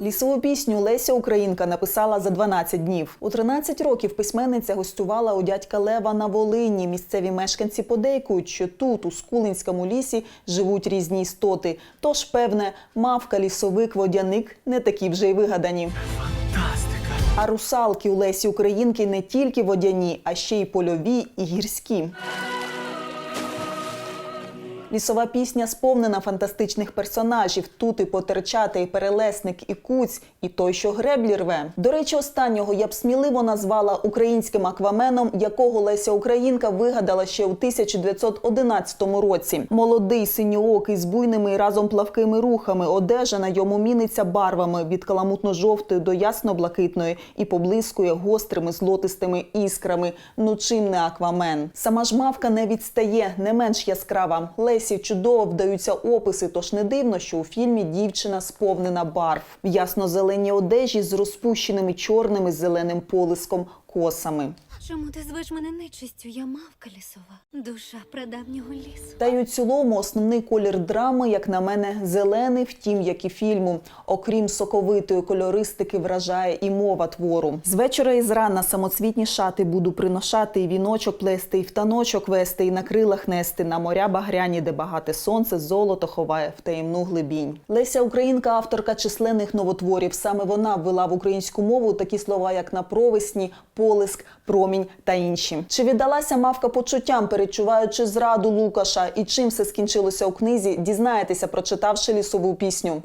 Лісову пісню Леся Українка написала за 12 днів. У 13 років письменниця гостювала у дядька Лева на Волині. Місцеві мешканці подейкують, що тут, у Скулинському лісі, живуть різні істоти. Тож, певне, мавка, лісовик, водяник не такі вже й вигадані. А русалки у Лесі Українки не тільки водяні, а ще й польові і гірські. Лісова пісня сповнена фантастичних персонажів. Тут і потерчати, і перелесник, і куць, і той, що греблі рве. До речі, останнього я б сміливо назвала українським акваменом, якого Леся Українка вигадала ще у 1911 році. Молодий синьоокий з буйними і разом плавкими рухами, одежа на йому міниться барвами від каламутно-жовтої до ясно-блакитної і поблискує гострими злотистими іскрами. Ну чим не аквамен? Сама ж мавка не відстає, не менш яскрава. Лесі чудово вдаються описи, тож не дивно, що у фільмі дівчина сповнена барв в ясно-зеленій одежі з розпущеними чорними зеленим полиском косами. Чому ти звеш мене нечистю? Я мавка лісова, душа прадавнього лісу. Та й у цілому основний колір драми, як на мене, зелений, втім, як і фільму. Окрім соковитої кольористики, вражає і мова твору. З вечора і зрана самоцвітні шати буду приношати, і віночок плести, і в таночок вести, і на крилах нести, на моря багряні, де багате сонце, золото ховає в таємну глибінь. Леся Українка, авторка численних новотворів. Саме вона ввела в українську мову такі слова, як на провесні, полиск, промінь та інші. Чи віддалася мавка почуттям, перечуваючи зраду Лукаша, і чим все скінчилося у книзі, дізнаєтеся, прочитавши лісову пісню.